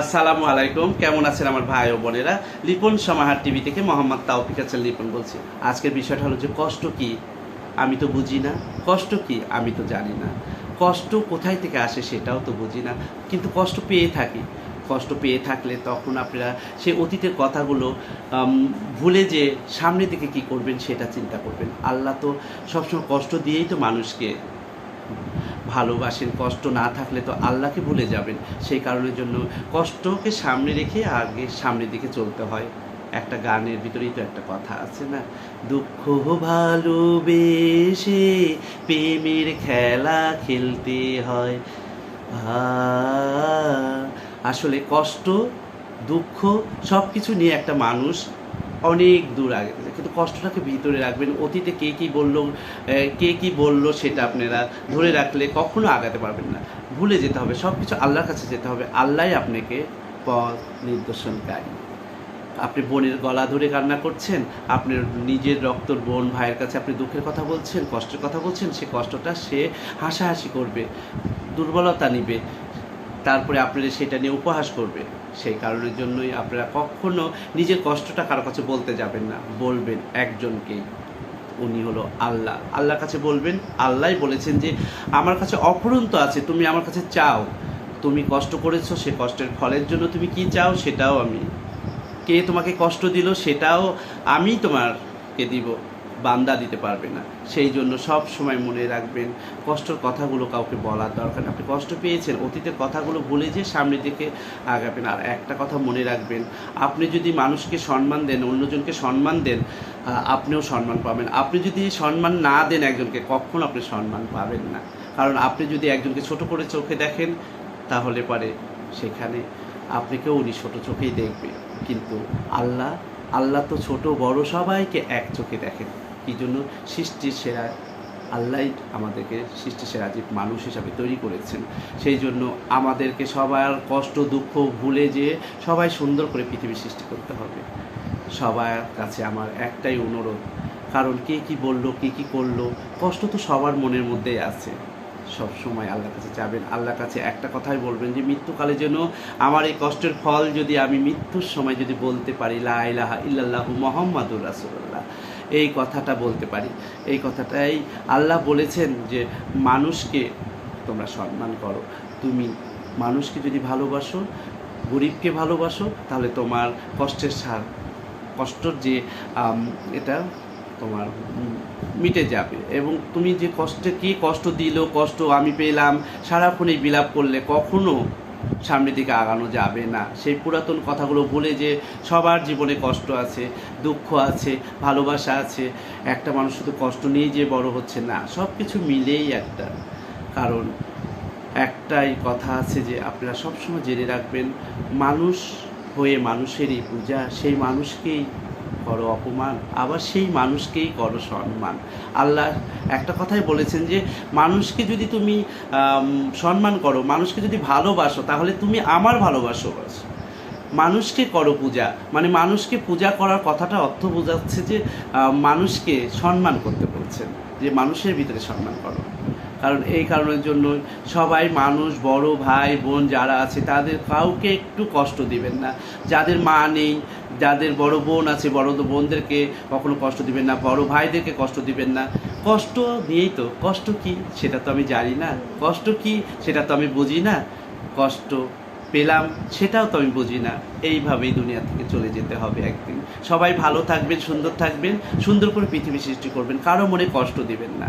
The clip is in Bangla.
আসসালামু আলাইকুম। কেমন আছেন আমার ভাই ও বোনেরা? লিপন সমাহার টিভি থেকে মোহাম্মদ তাওফিক আছেন লিপন বলছি। আজকের বিষয়টা হলো যে কষ্ট কি? আমি তো বুঝি না। কষ্ট কি? আমি তো জানি না। কষ্ট কোথায় থেকে আসে সেটাও তো বুঝি না। কিন্তু কষ্ট পেয়ে থাকি। কষ্ট পেয়ে থাকলে তখন আপনারা সেই অতীতের কথাগুলো ভুলে যে সামনে দিকে কি করবেন সেটা চিন্তা করবেন। আল্লাহ তো সবসময় কষ্ট দিয়েই তো মানুষকে ভালোবাসেন, কষ্ট না থাকলে তো আল্লাহকে ভুলে যাবেন। সেই কারণের জন্য কষ্টকে সামনে রেখে আগে সামনের দিকে চলতে হয়। একটা গানের ভিতরেই তো একটা কথা আছে না, দুঃখ ভালোবেসে প্রেমের খেলা খেলতে হয়। আসলে কষ্ট, দুঃখ সব কিছু নিয়ে একটা মানুষ অনেক দূর আগে কিন্তু কষ্টটাকে ভিতরে রাখবেন। অতীতে কে কি বলল কে কি বলল সেটা আপনারা ধরে রাখলে কখনো আগাতে পারবেন না। ভুলে যেতে হবে। সব কিছু আল্লাহর কাছে যেতে হবে। আল্লাহই আপনাকে পথ নির্দেশনকারী। আপনি বোনের গলা ধরে কান্না করছেন, আপনার নিজের রক্তর বোন ভাইয়ের কাছে আপনি দুঃখের কথা বলছেন, কষ্টের কথা বলছেন, সে কষ্টটা সে হাসাহাসি করবে, দুর্বলতা নিবে। তারপরে আপনারা সেটা নিয়ে উপহাস করবে সেই কারণের জন্যই আপনারা কখনো নিজের কষ্টটা কারও কাছে বলতে যাবেন না। বলবেন একজনকেই উনি হলো আল্লাহ। আল্লাহর কাছে বলবেন, আল্লাহই বলেছেন যে, আমার কাছে অপরন্ত আছে, তুমি আমার কাছে চাও। তুমি কষ্ট করেছ, সে কষ্টের ফলের জন্য তুমি কি চাও সেটাও আমি। কে তোমাকে কষ্ট দিল সেটাও আমি তোমারকে দিব। বান্দা দিতে পারবে না। সেই জন্য সব সময় মনে রাখবেন, কষ্টর কথাগুলো কাউকে বলার দরকার। আপনি কষ্ট পেয়েছেন, অতীতের কথাগুলো ভুলে যে সামনের দিকে আগাবেন। আর একটা কথা মনে রাখবেন, আপনি যদি মানুষকে সম্মান দেন, অন্যজনকে সম্মান দেন আপনিও সম্মান পাবেন। আপনি যদি সম্মান না দেন একজনকে, কখনো আপনি সম্মান পাবেন না। কারণ আপনি যদি একজনকে ছোট করে চোখে দেখেন, তাহলে পরে সেখানে আপনাকেও উনি ছোট চোখেই দেখবে। কিন্তু আল্লাহ আল্লাহ তো ছোট, বড় সবাইকে এক চোখে দেখেন। কি জন্য সৃষ্টির সেরা আল্লাহ আমাদেরকে সৃষ্টি সেরা জীব মানুষ হিসাবে তৈরি করেছেন। সেই জন্য আমাদেরকে সবার কষ্ট, দুঃখ, ভুলে যে সবাই সুন্দর করে পৃথিবী সৃষ্টি করতে হবে। সবার কাছে আমার একটাই অনুরোধ, কারণ কে কি বলল, কে কি করল, কষ্ট তো সবার মনের মধ্যেই আছে। সব সময় আল্লাহর কাছে যাবেন, আল্লাহর কাছে একটা কথাই বলবেন যে, মৃত্যুকালে যেন আমার এই কষ্টের ফল যদি আমি মৃত্যুর সময় যদি বলতে পারি, লা ইলাহা ইল্লাল্লাহু মোহাম্মদুর রাসূলুল্লাহ। এই কথাটা বলতে পারি। এই কথাটাই আল্লাহ বলেছেন যে, মানুষকে তোমরা সম্মান করো। তুমি মানুষকে যদি ভালোবাসো, গরিবকে ভালোবাসো, তাহলে তোমার কষ্টের সার কষ্টর যে এটা তোমার মিটে যাবে। এবং তুমি যে কষ্টে, কি কষ্ট দিল, কষ্ট আমি পেলাম, সারাক্ষণ এই বিলাপ করলে কখনো সামনের দিকে আগানো যাবে না। সেই পুরাতন কথাগুলো ভুলে যে সবার জীবনে কষ্ট আছে, দুঃখ আছে, ভালোবাসা আছে, একটা মানুষ শুধু কষ্ট নিয়েই যে বড় হচ্ছে না সব কিছু মিলেই একটা। কারণ একটাই কথা আছে যে আপনারা সবসময় জেনে রাখবেন, মানুষ হয়ে মানুষেরই পূজা, সেই মানুষকেই করো অপমান। আবার সেই মানুষকেই করো সম্মান। আল্লাহ একটা কথাই বলেছেন যে, মানুষকে যদি তুমি সম্মান করো, মানুষকে যদি ভালোবাসো, তাহলে তুমি আমার ভালোবাসো। বাস মানুষকে করো পূজা। মানে মানুষকে পূজা করার কথাটা অর্থ বোঝাচ্ছে যে মানুষকে সম্মান করতে বলছেন। যে মানুষের ভিতরে সম্মান করো। কারণ এই কারণের জন্য সবাই মানুষ, বড় ভাই, বোন যারা আছে, তাদের কাউকে একটু কষ্ট দিবেন না। যাদের মা নেই, যাদের বড় বোন আছে, বড় বোনদেরকে কখনো কষ্ট দিবেন না, বড় ভাইদেরকে কষ্ট দিবেন না। কষ্ট নিয়েই তো, কষ্ট কি? সেটা তো আমি জানি না। কষ্ট কি? সেটা তো আমি বুঝি না। কষ্ট পেলাম, সেটাও তো আমি বুঝি না। এইভাবেই দুনিয়া থেকে চলে যেতে হবে একদিন। সবাই ভালো থাকবেন, সুন্দর থাকবেন, সুন্দর করে পৃথিবী সৃষ্টি করবেন, কারও মনে কষ্ট দিবেন না।